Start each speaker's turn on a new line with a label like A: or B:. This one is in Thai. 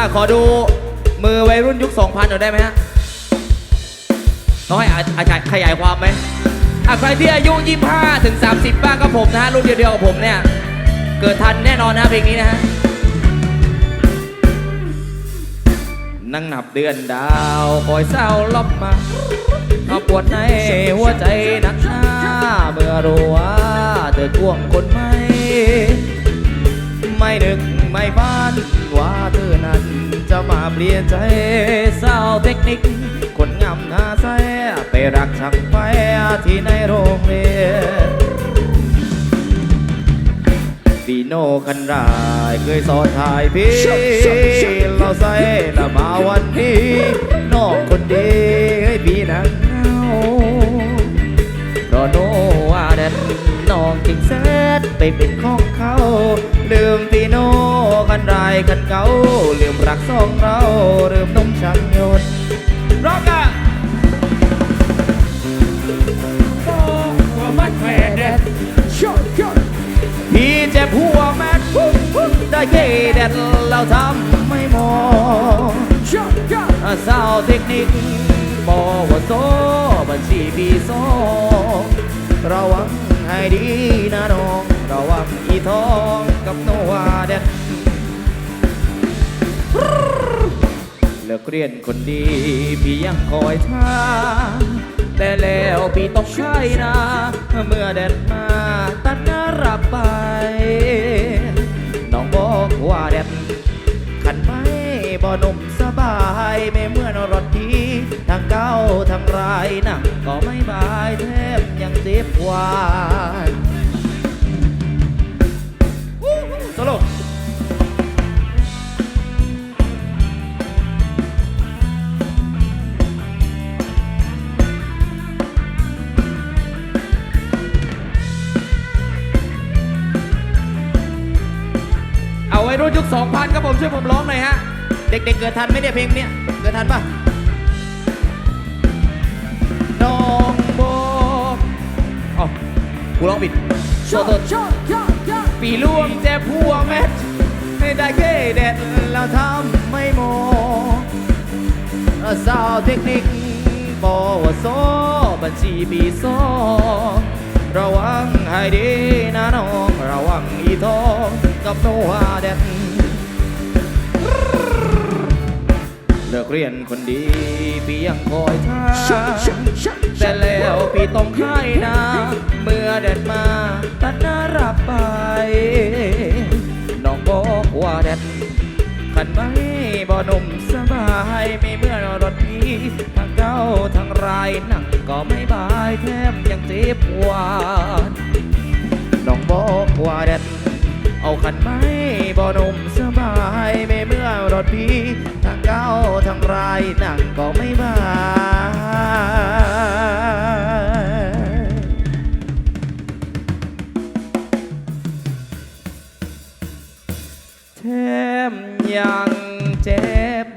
A: อะขอดูมือวัยรุ่นยุค 2000หน่อยได้ไหมฮะต้องให้อาจารย์ขยายความไหมอะใครที่อายุ 25 ถึง 30 บ้างก็ผมนะฮะ รุ่นเดียวๆกับผมเนี่ย เกิดทันแน่นอนนะเพลงนี้นะฮะ นั่งนับเดือนดาวคอยเศร้าลบมาเอาปวดในหัวใจหนักหน้า เมื่อรู้ว่าเธอควงคนไม่ ไม่นึก ไม่ฝันว่าเธอนั้นจะมาเปลี่ยนใจเศร้าเทคนิค คนงามหน้าใสไปรักช่างไฟที่ในโรงเรียนปีโนคันรายเคยสอนถ่ายพี่เราใส่ละมาวันนี้นองคนดีให้พี่นังเงาเพราะโนว่าแดนน้องจริงเสร็จไปเป็นของเขาลืมปีโน คันรายคันเก่าลืมรักสองเราลืมนมช่างยนร้องกัน
B: มันแม่เด็ดชดชด
A: พี่เจ็บหัวแม่ปุ๊บปุ๊บได้เย่แดดเราทำไม่มอง
B: ชดชด
A: สาวเทคนิคบอว่าโซบัญชีปีสองระวังให้ดีนะน้องระวังอีทองกับโนวาแดน ลิกเรียนคนดีพี่ยังคอยท่าแต่แล้วพี่ต้องใช้นะเมื่อแดดมาตัดน้ารับไป น้องบอกว่าแดดขันไม่บ่หนุ่มสบายไม่เหมื่อนรถดีทางเก้าทางรายนั่งก็ไม่บายแทบยังเจ็บกว่าส รุ่นยุค2000ครับผมช่วยผมร้องหน่อยฮะ เด็กๆเกิดทันไหมเนี่ยเพลงเนี้ยเกิดทันปะน้องบอกอ๋อกูร้องผิด
B: ช
A: โทษ
B: ด
A: โทษ
B: ชดชดชด
A: ปีล่วงเจ็บหัวแม็ไม่ได้แค่เด็ดแล้วทำไม่โมสาวเทคนิคบอว่าโซบัญชีปีสองระวังให้ดีนะน้อง ระวังอีทองับโนวาเด็ดเลิกเรียนคนดี พี่ยังคอยท่าแต่แล้วพี่ต้องให้นะ เมื่อแดดมาตัดหน้ารับไป น้องบอกว่าแดดขันไม่บ่หนุ่มสบายไม่เมื่อรถพี่ทางเก้าทางรายนั่งก็ไม่บายแทบยังเจ็บหวานน้องบอกว่าแดด เอาขันไม้บ่นุ่มสบายไม่เมื่อรถพี่ทางเก้าทางรายนั่งก็ไม่บายแถมยังเจ็บ